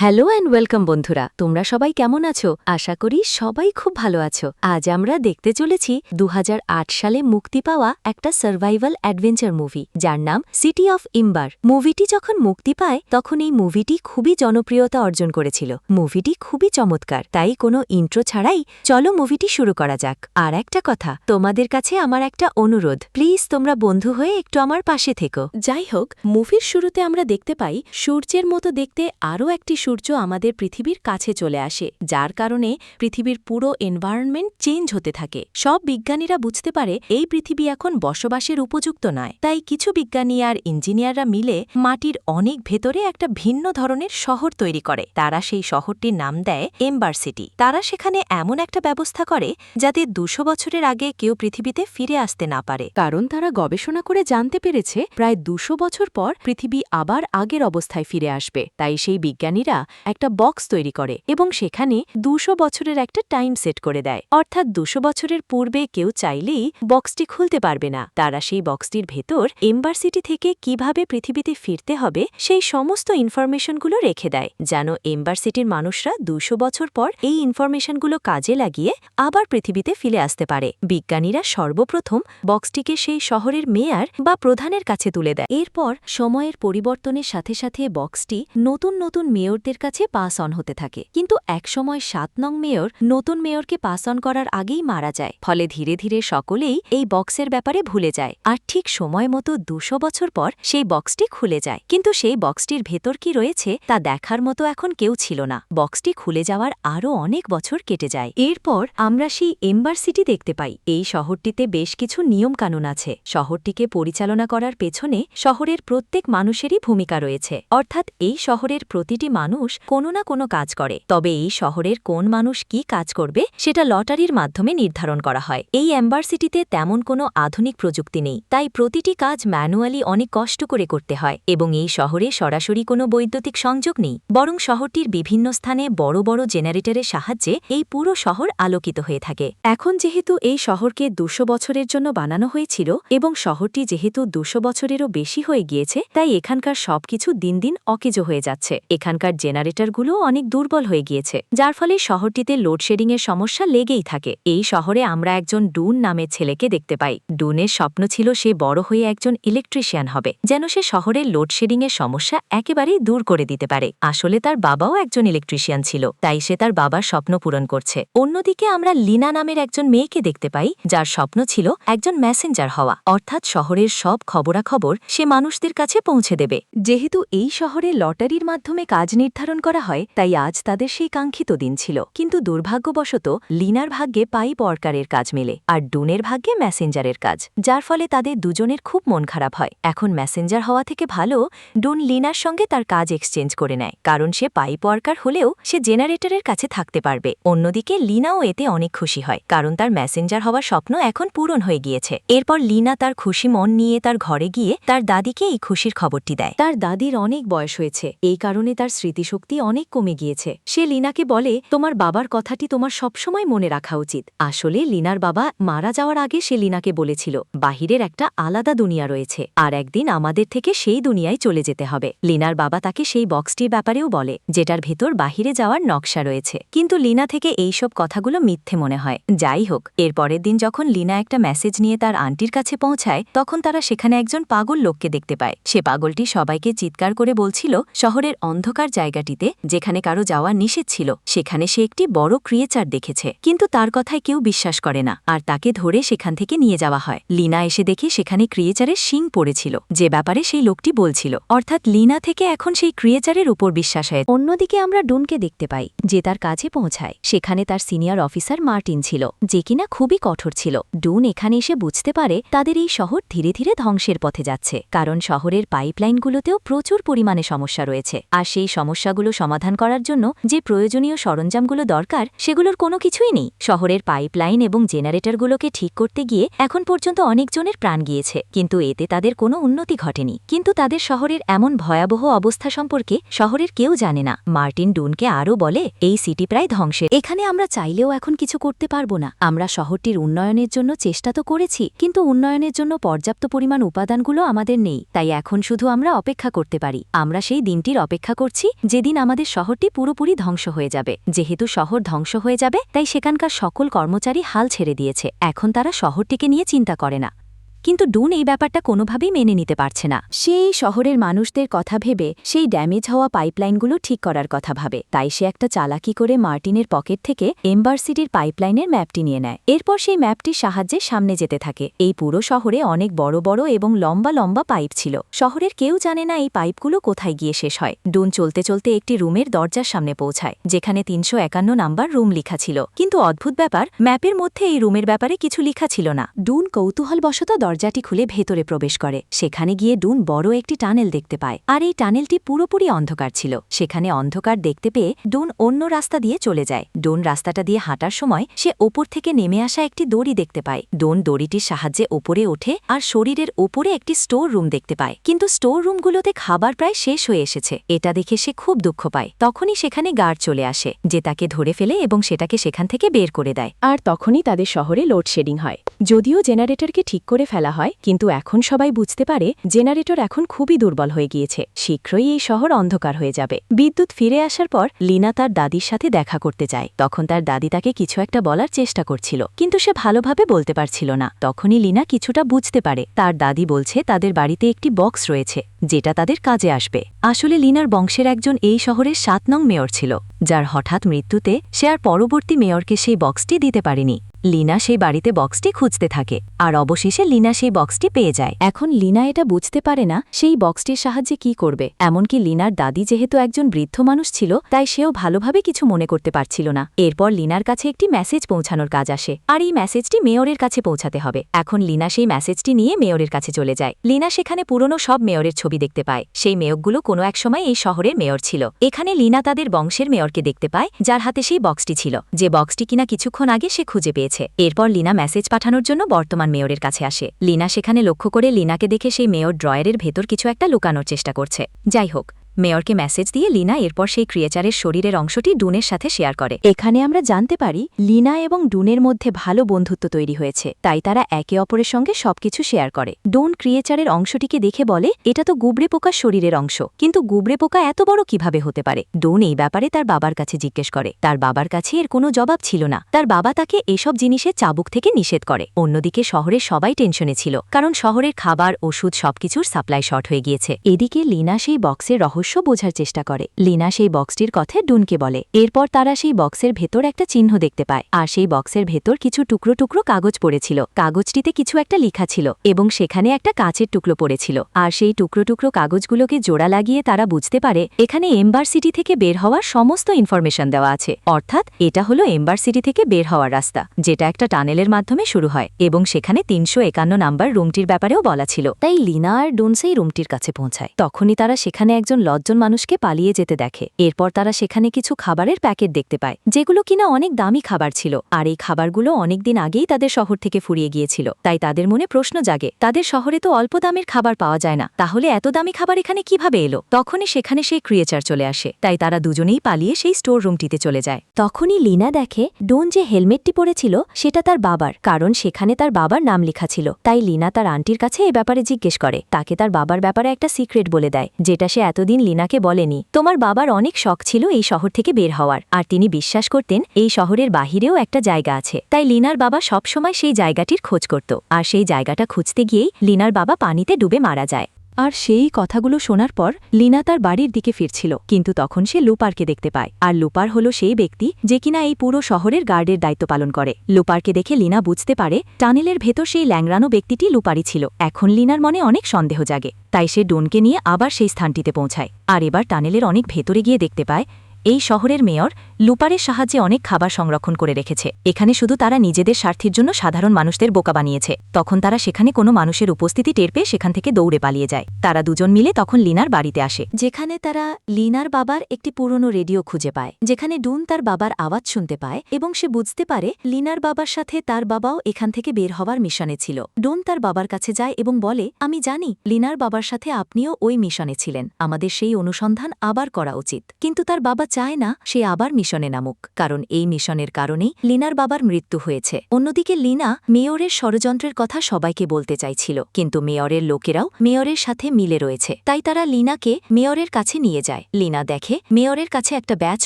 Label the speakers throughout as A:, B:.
A: Hello and welcome বন্ধুরা, তোমরা সবাই কেমন আছো? আশা করি সবাই খুব ভালো আছো। আজ আমরা দেখতে চলেছি দু হাজার আট সালে মুক্তি পাওয়া একটা সার্ভাইভাল অ্যাডভেঞ্চার মুভি যার নাম সিটি অফ ইম্বার মুভিটি যখন মুক্তি পায়, তখন এই মুভিটি খুবই জনপ্রিয়তা অর্জন করেছিল। মুভিটি খুবই চমৎকার, তাই কোনো ইন্ট্রো ছাড়াই চলো মুভিটি শুরু করা যাক। আর একটা কথা, তোমাদের কাছে আমার একটা অনুরোধ প্লিজ তোমরা বন্ধু হয়ে একটু আমার পাশে থেকো।
B: যাই হোক মুভির শুরুতে আমরা দেখতে পাই সূর্যের মতো দেখতে আরও একটি সূর্য আমাদের পৃথিবীর কাছে চলে আসে, যার কারণে পৃথিবীর পুরো এনভায়রনমেন্ট চেঞ্জ হতে থাকে। সব বিজ্ঞানীরা বুঝতে পারে, এই পৃথিবী এখন বসবাসের উপযুক্ত নয়। তাই কিছু বিজ্ঞানী আর ইঞ্জিনিয়াররা মিলে মাটির অনেক ভেতরে একটা ভিন্ন ধরনের শহর তৈরি করে। তারা সেই শহরটির নাম দেয় এম্বার সিটি তারা সেখানে এমন একটা ব্যবস্থা করে, যাতে দুশো বছরের আগে কেউ পৃথিবীতে ফিরে আসতে না পারে। কারণ তারা গবেষণা করে জানতে পেরেছে, প্রায় দুশো বছর পর পৃথিবী আবার আগের অবস্থায় ফিরে আসবে। তাই সেই বিজ্ঞানীরা একটা বক্স তৈরি করে এবং সেখানে দুশো বছরের একটা টাইম সেট করে দেয়। অর্থাৎ দুশো বছরের পূর্বে কেউ চাইলেই বক্সটি খুলতে পারবে না। তারা সেই বক্সটির ভেতর এম্বার সিটি থেকে কীভাবে পৃথিবীতে ফিরতে হবে সেই সমস্ত ইনফরমেশনগুলো রেখে দেয়, যেন এম্বার সিটির মানুষরা দুশো বছর পর এই ইনফরমেশনগুলো কাজে লাগিয়ে আবার পৃথিবীতে ফিরে আসতে পারে। বিজ্ঞানীরা সর্বপ্রথম বক্সটিকে সেই শহরের মেয়ার বা প্রধানের কাছে তুলে দেয়। এরপর সময়ের পরিবর্তনের সাথে সাথে বক্সটি নতুন নতুন মেয়রদের কাছে পাস অন হতে থাকে। কিন্তু একসময় সাত নং মেয়র নতুন মেয়রকে পাস অন করার আগেই মারা যায়। ফলে ধীরে ধীরে সকলেই এই বক্সের ব্যাপারে ভুলে যায়। আর ঠিক সময় মতো দুশো বছর পর সেই বক্সটি খুলে যায়। কিন্তু সেই বক্সটির ভেতর কি রয়েছে তা দেখার মতো এখন কেউ ছিল না। বক্সটি খুলে যাওয়ার আরও অনেক বছর কেটে যায়। এরপর আমরা সেই এম্বার সিটি দেখতে পাই। এই শহরটিতে বেশ কিছু নিয়মকানুন আছে। শহরটিকে পরিচালনা করার পেছনে শহরের প্রত্যেক মানুষেরই ভূমিকা রয়েছে। অর্থাৎ এই শহরের প্রতিটি মানুষ কোনো না কোনো কাজ করে। তবে এই শহরের কোন মানুষ কি কাজ করবে, সেটা লটারির মাধ্যমে নির্ধারণ করা হয়। এই অ্যাম্বার সিটিতে তেমন কোনো আধুনিক প্রযুক্তি নেই, তাই প্রতিটি কাজ ম্যানুয়ালি অনেক কষ্ট করে করতে হয় এবং এই শহরে সরাসরি কোনো বৈদ্যুতিক সংযোগ নেই। বরং শহরটির বিভিন্ন স্থানে বড় বড় জেনারেটরের সাহায্যে এই পুরো শহর আলোকিত হয়ে থাকে। এখন যেহেতু এই শহরকে দুশো বছরের জন্য বানানো হয়েছিল এবং শহরটি যেহেতু দুশো বছরেরও বেশি হয়ে গিয়েছে, তাই এখানকার সবকিছু দিন দিন অকেজো হয়ে যাচ্ছে। এখানকার জেনারেটরগুলো অনেক দুর্বল হয়ে গিয়েছে, যার ফলে শহরটিতে লোডশেডিংয়ের সমস্যা লেগেই থাকে। এই শহরে আমরা একজন ডুন নামের ছেলেকে দেখতে পাই। ডুনের স্বপ্ন ছিল সে বড় হয়ে একজন ইলেকট্রিশিয়ান হবে, যেন সে শহরের লোডশেডিংয়ের সমস্যা একেবারেই দূর করে দিতে পারে। আসলে তার বাবাও একজন ইলেকট্রিশিয়ান ছিল, তাই সে তার বাবার স্বপ্ন পূরণ করছে। অন্যদিকে আমরা লিনা নামের একজন মেয়েকে দেখতে পাই, যার স্বপ্ন ছিল একজন মেসেঞ্জার হওয়া। অর্থাৎ শহরের সব খবরাখবর সে মানুষদের কাছে পৌঁছে দেবে। যেহেতু এই শহরে লটারির মাধ্যমে কাজ নির্ধারণ করা হয়, তাই আজ তাদের সেই কাঙ্ক্ষিত দিন ছিল। কিন্তু দুর্ভাগ্যবশত, লিনার ভাগ্যে পাইপ ওয়ার্কারের কাজ মেলে, আর ডুনের ভাগ্যে ম্যাসেঞ্জারের কাজ, যার ফলে তাদের দুজনের খুব মন খারাপ হয়। এখন ম্যাসেঞ্জার হওয়া থেকে ভালো, ডুন লিনার সঙ্গে তার কাজ এক্সচেঞ্জ করে নেয়, কারণ সে পাইপ ওয়ার্কার হলেও সে জেনারেটরের কাছে থাকতে পারবে। অন্যদিকে, লিনাও এতে অনেক খুশি হয়, কারণ তার ম্যাসেঞ্জার হওয়ার স্বপ্ন এখন পূরণ হয়ে গিয়েছে। এরপর লিনা তার খুশি মন নিয়ে তার ঘরে গিয়ে তার দাদিকে এই খুশির খবরটি দেয়। তার দাদির অনেক বয়স হয়েছে, এই কারণে তার স্মৃতিশক্তি অনেক কমে গিয়েছে। সে লিনাকে বলে, তোমার বাবার কথাটি তোমার সবসময় মনে রাখা উচিত। আসলে লিনার বাবা মারা যাওয়ার আগে সে লিনাকে বলেছিল, বাহিরের একটা আলাদা দুনিয়া রয়েছে, আর একদিন আমাদের থেকে সেই দুনিয়ায় চলে যেতে হবে। লিনার বাবা তাকে সেই বক্সটির ব্যাপারেও বলে, যেটার ভেতর বাহিরে যাওয়ার নকশা রয়েছে। কিন্তু লিনা থেকে এইসব কথাগুলো মিথ্যে মনে হয়। যাই হোক, এর পরের দিন যখন লিনা একটা মেসেজ নিয়ে তার আন্টির কাছে পৌঁছায়, তখন তারা সেখানে একজন পাগল লোককে দেখতে পায়। সে পাগলটি সবাইকে চিৎকার করে বলছিল, শহরের অন্ধকার জায়গাটিতে, যেখানে কারও যাওয়া নিষেধ ছিল, সেখানে সে একটি বড় ক্রিয়েচার দেখেছে। কিন্তু তার কথায় কেউ বিশ্বাস করে না, আর তাকে ধরে সেখান থেকে নিয়ে যাওয়া হয়। লিনা এসে দেখে সেখানে ক্রিয়েচারের শিং পড়েছিল, যে ব্যাপারে সেই লোকটি বলছিল। অর্থাৎ লিনা থেকে এখন সেই ক্রিয়েচারের উপর বিশ্বাস হয়। অন্যদিকে আমরা ডুনকে দেখতে পাই, যে তার কাছে পৌঁছায়। সেখানে তার সিনিয়র অফিসার মার্টিন ছিল, যে কিনা খুবই কঠোর ছিল। ডুন এখানে এসে বুঝতে পারে, তাদের এই শহর ধীরে ধীরে ধ্বংসের পথে যাচ্ছে। কারণ শহরের পাইপলাইনগুলোতেও প্রচুর পরিমাণে সমস্যা রয়েছে। আর সেই সমস্যাগুলো সমাধান করার জন্য যে প্রয়োজনীয় সরঞ্জামগুলো দরকার, সেগুলোর কোনো কিছুই নেই। শহরের পাইপলাইন এবং জেনারেটরগুলোকে ঠিক করতে গিয়ে এখন পর্যন্ত অনেকজনের প্রাণ গিয়েছে। কিন্তু এতে তাদের কোনো উন্নতি ঘটেনি। কিন্তু তাদের শহরের এমন ভয়াবহ অবস্থা সম্পর্কে শহরের কেউ জানে না। মার্টিন ডুনকে আরও বলে, এই সিটি প্রায় ধ্বংসের। এখানে আমরা চাইলেও এখন কিছু করতে পারব না। আমরা শহরটির উন্নয়নের জন্য চেষ্টা তো করেছি, কিন্তু উন্নয়নের জন্য পর্যাপ্ত পরিমাণ উপাদানগুলো আমাদের নেই। তাই এখন শুধু আমরা অপেক্ষা করতে পারি। আমরা সেই দিনটির অপেক্ষা করছি
A: যেদিন আমাদের শহরটি পুরোপুরি ধ্বংস হয়ে যাবে। যেহেতু শহর ধ্বংস হয়ে যাবে, তাই সেখানকার সকল কর্মচারী হাল ছেড়ে দিয়েছে। এখন তারা শহরটিকে নিয়ে চিন্তা করে না। কিন্তু ডুন এই ব্যাপারটা কোনোভাবেই মেনে নিতে পারছে না। সেই শহরের মানুষদের কথা ভেবে সেই ড্যামেজ হওয়া পাইপলাইনগুলো ঠিক করার কথা ভাবে। তাই সে একটা চালাকি করে মার্টিনের পকেট থেকে এম্বার সিটির পাইপলাইনের ম্যাপটি নিয়ে নেয়। এরপর সেই ম্যাপটির সাহায্যে সামনে যেতে থাকে। এই পুরো শহরে অনেক বড় বড় এবং লম্বা লম্বা পাইপ ছিল। শহরের কেউ জানে না এই পাইপগুলো কোথায় গিয়ে শেষ হয়। ডুন চলতে চলতে একটি রুমের দরজার সামনে পৌঁছায়, যেখানে তিনশো একান্ন নাম্বার রুম লিখা ছিল। কিন্তু অদ্ভুত ব্যাপার, ম্যাপের মধ্যে এই রুমের ব্যাপারে কিছু লেখা ছিল না। ডুন কৌতূহলবশত দরজাটি খুলে ভেতরে প্রবেশ করে। সেখানে গিয়ে ডুন বড় একটি টানেল দেখতে পায়। আর এই টানেলটি পুরোপুরি অন্ধকার ছিল। সেখানে অন্ধকার দেখতে পেয়ে ডুন অন্য রাস্তা দিয়ে চলে যায়। ডোন রাস্তাটা দিয়ে হাঁটার সময় সে ওপর থেকে নেমে আসা একটি দড়ি দেখতে পায়। ডোন দড়িটির সাহায্যে ওপরে ওঠে আর শরীরের ওপরে একটি স্টোর রুম দেখতে পায়। কিন্তু স্টোর রুমগুলোতে খাবার প্রায় শেষ হয়ে এসেছে। এটা দেখে সে খুব দুঃখ পায়। তখনই সেখানে গার্ড চলে আসে, যে তাকে ধরে ফেলে এবং সেটাকে সেখান থেকে বের করে দেয়।
B: আর তখনই তাদের শহরে লোডশেডিং হয়। যদিও জেনারেটরকে ঠিক করে ফেলা হয়, কিন্তু এখন সবাই বুঝতে পারে জেনারেটর এখন খুবই দুর্বল হয়ে গিয়েছে, শীঘ্রই এই শহর অন্ধকার হয়ে যাবে। বিদ্যুৎ ফিরে আসার পর লিনা তার দাদির সাথে দেখা করতে যায়। তখন তার দাদি তাকে কিছু একটা বলার চেষ্টা করছিল, কিন্তু সে ভালোভাবে বলতে পারছিল না। তখনই লিনা কিছুটা বুঝতে পারে, তার দাদি বলছে তাদের বাড়িতে একটি বক্স রয়েছে, যেটা তাদের কাজে আসবে। আসলে লিনার বংশের একজন এই শহরের সাত নং মেয়র ছিল। যার হঠাৎ মৃত্যুতে সে আর পরবর্তী মেয়রকে সেই বক্সটি দিতে পারেনি। লিনা সেই বাড়িতে বক্সটি খুঁজতে থাকে, আর অবশেষে লিনা সেই বক্সটি পেয়ে যায়। এখন লিনা এটা বুঝতে পারে না, সেই বক্সটির সাহায্যে কি করবে। এমনকি লিনার দাদি যেহেতু একজন বৃদ্ধ মানুষ ছিল, তাই সেও ভালোভাবে কিছু মনে করতে পারছিল না। এরপর লিনার কাছে একটি মেসেজ পৌঁছানোর কাজ আসে, আর এই মেসেজটি মেয়রের কাছে পৌঁছাতে হবে। এখন লিনা সেই মেসেজটি নিয়ে মেয়রের কাছে চলে যায়। লিনা সেখানে পুরনো সব মেয়রের ছবি দেখতে পায়। সেই মেয়কগুলো কোনো এক সময় এই শহরের মেয়র ছিল। এখানে লিনা তাদের বংশের মেয়রকে দেখতে পায়, যার হাতে সেই বক্সটি ছিল। যে বক্সটি কিনা কিছুক্ষণ আগে সে খুঁজে পেয়েছে। এরপর লিনা মেসেজ পাঠানোর জন্য বর্তমান মেয়রের কাছে আসে। লিনা সেখানে লক্ষ্য করে লিনাকে দেখে সেই মেয়র ড্রয়ারের ভেতর কিছু একটা লুকানোর চেষ্টা করছে। যাই হোক মেয়রকে মেসেজ দিয়ে লিনা এরপর সেই ক্রিয়েচারের শরীরের অংশটি ডুনের সাথে শেয়ার করে। এখানে আমরা জানতে পারি, লিনা এবং ডুনের মধ্যে ভালো বন্ধুত্ব তৈরি হয়েছে, তাই তারা একে অপরের সঙ্গে সবকিছু শেয়ার করে। ডুন ক্রিয়েচারের অংশটিকে দেখে বলে, এটা তো গুবরে পোকার শরীরের অংশ, কিন্তু গুবরে পোকা এত বড় কীভাবে হতে পারে? ডুন এই ব্যাপারে তার বাবার কাছে জিজ্ঞেস করে। তার বাবার কাছে এর কোনো জবাব ছিল না। তার বাবা তাকে এসব জিনিসে চাবুক থেকে নিষেধ করে। অন্যদিকে শহরের সবাই টেনশনে ছিল, কারণ শহরের খাবার, ওষুধ সবকিছুর সাপ্লাই শর্ট হয়ে গিয়েছে। এদিকে লিনা সেই বক্সের রহস্য বোঝার চেষ্টা করে। লিনা সেই বক্সটির কথা ডুনকে বলে। এরপর তারা সেই বক্সের ভেতর একটা চিহ্ন দেখতে পায়। আর সেই বক্সের ভেতর কিছু টুকরো টুকরো কাগজ পড়েছিল। কাগজটিতে কিছু একটা লিখা ছিল এবং সেখানে একটা কাচের টুকরো পড়েছিল। আর সেই টুকরো টুকরো কাগজগুলোকে জোড়া লাগিয়ে তারা বুঝতে পারে, এখানে এম্বার সিটি থেকে বের হওয়ার সমস্ত ইনফরমেশন দেওয়া আছে। অর্থাৎ এটা হলো এম্বার সিটি থেকে বের হওয়ার রাস্তা, যেটা একটা টানেলের মাধ্যমে শুরু হয় এবং সেখানে তিনশো একান্ন নাম্বার রুমটির ব্যাপারেও বলা ছিল। তাই লিনা আর ডুন সেই রুমটির কাছে পৌঁছায়। তখনই তারা সেখানে একজন লজ্জন মানুষকে পালিয়ে যেতে দেখে। এরপর তারা সেখানে কিছু খাবারের প্যাকেট দেখতে পায়, যেগুলো কিনা অনেক দামি খাবার ছিল। আর এই খাবারগুলো অনেকদিন আগেই তাদের শহর থেকে ফুরিয়ে গিয়েছিল। তাই তাদের মনে প্রশ্ন জাগে, তাদের শহরে তো অল্প দামের খাবার পাওয়া যায় না, তাহলে এত দামি খাবার এখানে কীভাবে এলো? তখনই সেখানে সেই ক্রিয়েচার চলে আসে, তাই তারা দুজনেই পালিয়ে সেই স্টোর রুমটিতে চলে যায়। তখনই লিনা দেখে, ডোন যে হেলমেটটি পরেছিল, সেটা তার বাবার, কারণ সেখানে তার বাবার নাম লেখা ছিল। তাই লিনা তার আন্টির কাছে এ ব্যাপারে জিজ্ঞেস করে। তাকে তার বাবার ব্যাপারে একটা সিক্রেট বলে দেয়, যেটা সে এতদিন লিনাকে বলেনি, তোমার বাবার অনেক শখ ছিল এই শহর থেকে বের হওয়ার, আর তিনি বিশ্বাস করতেন এই শহরের বাহিরেও একটা জায়গা আছে। তাই লিনার বাবা সবসময় সেই জায়গাটির খোঁজ করত, আর সেই জায়গাটা খুঁজতে গিয়েই লিনার বাবা পানিতে ডুবে মারা যায়। আর সেই কথাগুলো শোনার পর লিনা তার বাড়ির দিকে ফিরছিল, কিন্তু তখন সে লুপারকে দেখতে পায়। আর লুপার হলো সেই ব্যক্তি যে কিনা এই পুরো শহরের গার্ডের দায়িত্ব পালন করে। লুপারকে দেখে লিনা বুঝতে পারে টানেলের ভেতর সেই ল্যাংরানো ব্যক্তিটি লুপারই ছিল। এখন লিনার মনে অনেক সন্দেহ জাগে, তাই সে ডোনকে নিয়ে আবার সেই স্থানটিতে পৌঁছায়। আর এবার টানেলের অনেক ভেতরে গিয়ে দেখতে পায় এই শহরের মেয়র লুপারের সাহায্যে অনেক খাবার সংরক্ষণ করে রেখেছে। এখানে শুধু তারা নিজেদের স্বার্থের জন্য সাধারণ মানুষদের বোকা বানিয়েছে। তখন তারা সেখানে কোনো মানুষের উপস্থিতি টের পেয়ে সেখান থেকে দৌড়ে পালিয়ে যায়। তারা দুজন মিলে তখন লিনার বাড়িতে আসে। যেখানে তারা লিনার বাবার একটি পুরনো রেডিও খুঁজে পায়, যেখানে ডুন তার বাবার আওয়াজ শুনতে পায় এবং সে বুঝতে পারে লিনার বাবার সাথে তার বাবাও এখান থেকে বের হওয়ার মিশনে ছিল। ডুন তার বাবার কাছে যায় এবং বলে, আমি জানি লিনার বাবার সাথে আপনিও ওই মিশনে ছিলেন। আমাদের সেই অনুসন্ধান আবার করা উচিত। কিন্তু তার বাবা
A: চায় না, সে আবার মিশনে নামুক, কারণ এই মিশনের কারণেই লিনার বাবার মৃত্যু হয়েছে। অন্যদিকে লিনা মেয়রের ষড়যন্ত্রের কথা সবাইকে বলতে চাইছিল, কিন্তু মেয়রের লোকেরাও মেয়রের সাথে মিলে রয়েছে। তাই তারা লিনাকে মেয়রের কাছে নিয়ে যায়। লিনা দেখে মেয়রের কাছে একটা ব্যাচ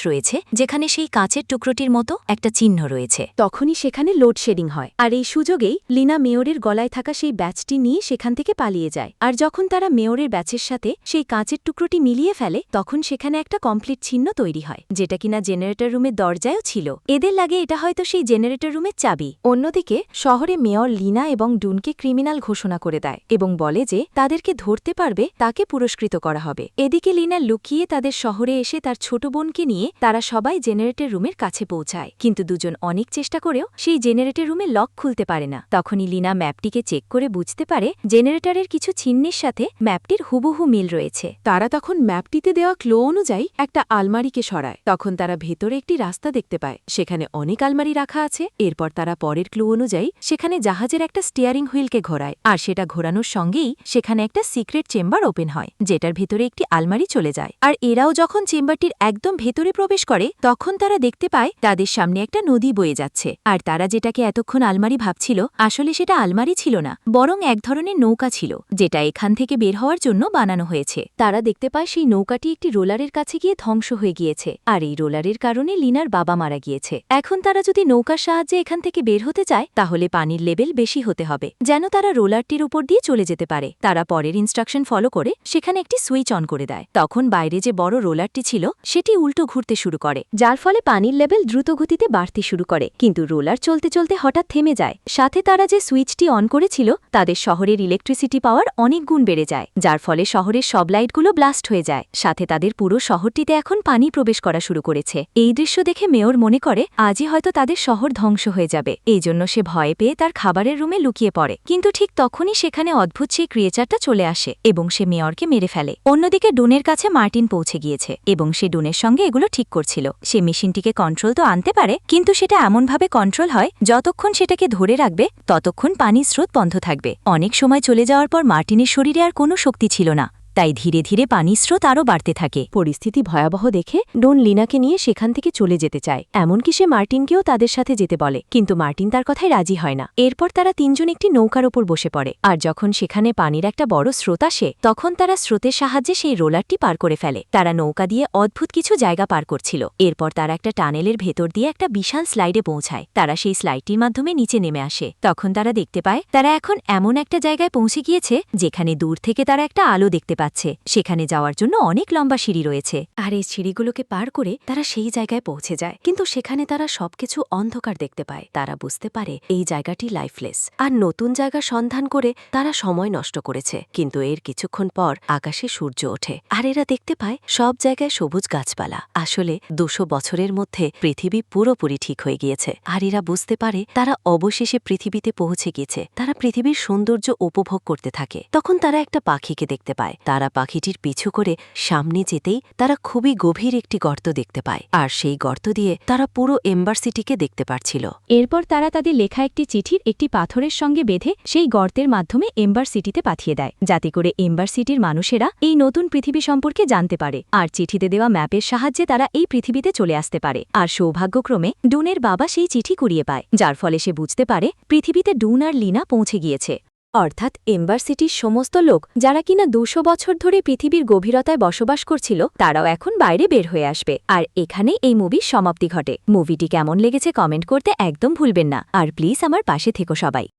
A: রয়েছে, যেখানে সেই কাঁচের টুকরোটির মতো একটা চিহ্ন রয়েছে।
B: তখনই সেখানে লোডশেডিং হয়। আর এই সুযোগেই লিনা মেয়রের গলায় থাকা সেই ব্যাচটি নিয়ে সেখান থেকে পালিয়ে যায়। আর যখন তারা মেয়রের ব্যাচের সাথে সেই কাঁচের টুকরোটি মিলিয়ে ফেলে, তখন সেখানে একটা কমপ্লিট চিহ্ন তৈরি হয়, যেটা কিনা জেনারেটর রুমের দরজায়ও ছিল। এদের লাগে এটা হয়তো সেই জেনারেটর রুমের চাবি। অন্যদিকে, শহরে মেয়র লিনা এবং ডুনকে ক্রিমিনাল ঘোষণা করে দেয় এবং বলে যে তাদেরকে ধরতে পারবে, তাকে পুরস্কৃত করা হবে। এদিকে লিনা লুকিয়ে তাদের শহরে এসে তার ছোট বোনকে নিয়ে তারা সবাই জেনারেটর রুমের কাছে পৌঁছায়। কিন্তু দুজন অনেক চেষ্টা করেও সেই জেনারেটর রুমে লক খুলতে পারে না। তখনই লিনা ম্যাপটিকে চেক করে বুঝতে পারে জেনারেটরের কিছু চিহ্নের সাথে ম্যাপটির হুবহু মিল রয়েছে।
C: তারা তখন ম্যাপটিতে দেওয়া ক্লো অনুযায়ী একটা আলমারিকে সরায়। তখন তারা ভেতরে একটি রাস্তা দেখতে পায়। সেখানে অনেক আলমারি রাখা আছে। এরপর তারা পরের ক্লু অনুযায়ী সেখানে জাহাজের একটা স্টিয়ারিং হুইলকে ঘোরায়। আর সেটা ঘোরানোর সঙ্গেই সেখানে একটা সিক্রেট চেম্বার ওপেন হয়, যেটার ভেতরে একটি আলমারি চলে যায়। আর এরাও যখন চেম্বারটির একদম ভেতরে প্রবেশ করে, তখন তারা দেখতে পায় তাদের সামনে একটা নদী বয়ে যাচ্ছে। আর তারা যেটাকে এতক্ষণ আলমারি ভাবছিল, আসলে সেটা আলমারি ছিল না, বরং এক ধরনের নৌকা ছিল, যেটা এখান থেকে বের হওয়ার জন্য বানানো হয়েছে। তারা দেখতে পায় সেই নৌকাটি একটি রোলারের কাছে গিয়ে ধ্বংস হয়ে গিয়েছে। আর এই রোলারের কারণে লিনার বাবা মারা গিয়েছে। এখন তারা যদি নৌকার সাহায্যে এখান থেকে বের হতে চায়, তাহলে পানির লেভেল বেশি হতে হবে। যেন তারা রোলারটির উপর দিয়ে চলে যেতে পারে। তারা পরের ইনস্ট্রাকশন ফলো করে সেখানে একটি সুইচ অন করে দেয়। তখন বাইরে যে বড় রোলারটি ছিল, সেটি উল্টো ঘুরতে শুরু করে। যার ফলে পানির লেভেল দ্রুত গতিতে বাড়তে শুরু করে। কিন্তু রোলার চলতে চলতে হঠাৎ থেমে যায়। সাথে তারা যে সুইচটি অন করেছিল, তাদের শহরের ইলেকট্রিসিটি পাওয়ার অনেক গুণ বেড়ে যায়। যার ফলে শহরের সব লাইটগুলো ব্লাস্ট হয়ে যায়। সাথে তাদের পুরো শহরটিতে এখন পানি প্রবেশ করা শুরু করেছে। এই দৃশ্য দেখে মেয়র মনে করে, আজই হয়তো তাদের শহর ধ্বংস হয়ে যাবে। এই জন্য সে ভয়ে পেয়ে তার খাবারের রুমে লুকিয়ে পড়ে। কিন্তু ঠিক তখনই সেখানে অদ্ভুত সেই ক্রিয়েচারটা চলে আসে এবং সে মেয়রকে মেরে ফেলে। অন্যদিকে ডুনের কাছে মার্টিন পৌঁছে গিয়েছে এবং সে ডুনের সঙ্গে এগুলো ঠিক করছিল। সে মেশিনটিকে কন্ট্রোল তো আনতে পারে, কিন্তু সেটা এমনভাবে কন্ট্রোল হয়, যতক্ষণ সেটাকে ধরে রাখবে, ততক্ষণ পানির স্রোত বন্ধ থাকবে। অনেক সময় চলে যাওয়ার পর মার্টিনের শরীরে আর কোনো শক্তি ছিল না। তাই ধীরে ধীরে পানির স্রোত আরও বাড়তে থাকে।
B: পরিস্থিতি ভয়াবহ দেখে ডোন লিনাকে নিয়ে সেখান থেকে চলে যেতে চায়। এমনকি সে মার্টিনকেও তাদের সাথে যেতে বলে। কিন্তু মার্টিন তার কথায় রাজি হয় না। এরপর তারা তিনজন একটি নৌকার ওপর বসে পড়ে। আর যখন সেখানে পানির একটা বড় স্রোত আসে, তখন তারা স্রোতের সাহায্যে সেই রোলারটি পার করে ফেলে। তারা নৌকা দিয়ে অদ্ভুত কিছু জায়গা পার করছিল। এরপর তারা একটা টানেলের ভেতর দিয়ে একটা বিশাল স্লাইডে পৌঁছায়। তারা সেই স্লাইডটির মাধ্যমে নিচে নেমে আসে। তখন তারা দেখতে পায়, তারা এখন এমন একটা জায়গায় পৌঁছে গিয়েছে, যেখানে দূর থেকে তারা একটা আলো দেখতে পাচ্ছে সেখানে যাওয়ার জন্য অনেক লম্বা সিঁড়ি রয়েছে। আর এই সিঁড়িগুলোকে পার করে তারা সেই জায়গায় পৌঁছে যায়। কিন্তু সেখানে তারা সবকিছু অন্ধকার দেখতে পায়। তারা বুঝতে পারে এই জায়গাটি লাইফলেস আর নতুন জায়গা সন্ধান করে তারা সময় নষ্ট করেছে। কিন্তু এর কিছুক্ষণ পর আকাশে সূর্য ওঠে। আর এরা দেখতে পায় সব জায়গায় সবুজ গাছপালা। আসলে দুশো বছরের মধ্যে পৃথিবী পুরোপুরি ঠিক হয়ে গিয়েছে। আর এরা বুঝতে পারে তারা অবশেষে পৃথিবীতে পৌঁছে গিয়েছে। তারা পৃথিবীর সৌন্দর্য উপভোগ করতে থাকে। তখন তারা একটা পাখিকে দেখতে পায়। তারা পাখিটির পিছু করে সামনে যেতেই তারা খুবই গভীর একটি গর্ত দেখতে পায়। আর সেই গর্ত দিয়ে তারা পুরো এম্বার সিটিকে দেখতে পারছিল। এরপর তারা তাদের লেখা একটি চিঠির একটি পাথরের সঙ্গে বেঁধে সেই গর্তের মাধ্যমে এম্বার সিটিতে পাঠিয়ে দেয়। যাতে করে এম্বার সিটির মানুষেরা এই নতুন পৃথিবী সম্পর্কে জানতে পারে। আর চিঠিতে দেওয়া ম্যাপের সাহায্যে তারা এই পৃথিবীতে চলে আসতে পারে। আর সৌভাগ্যক্রমে ডুনের বাবা সেই চিঠি কুড়িয়ে পায়, যার ফলে সে বুঝতে পারে পৃথিবীতে ডুন আর লিনা পৌঁছে গিয়েছে। অর্থাৎ এম্বার সিটির সমস্ত লোক, যারা কিনা দুশো বছর ধরে পৃথিবীর গভীরতায় বসবাস করছিল, তারাও এখন বাইরে বের হয়ে আসবে। আর এখানে এই মুভির সমাপ্তি ঘটে। মুভিটি কেমন লেগেছে কমেন্ট করতে একদম ভুলবেন না। আর প্লিজ আমার পাশে থেকো সবাই।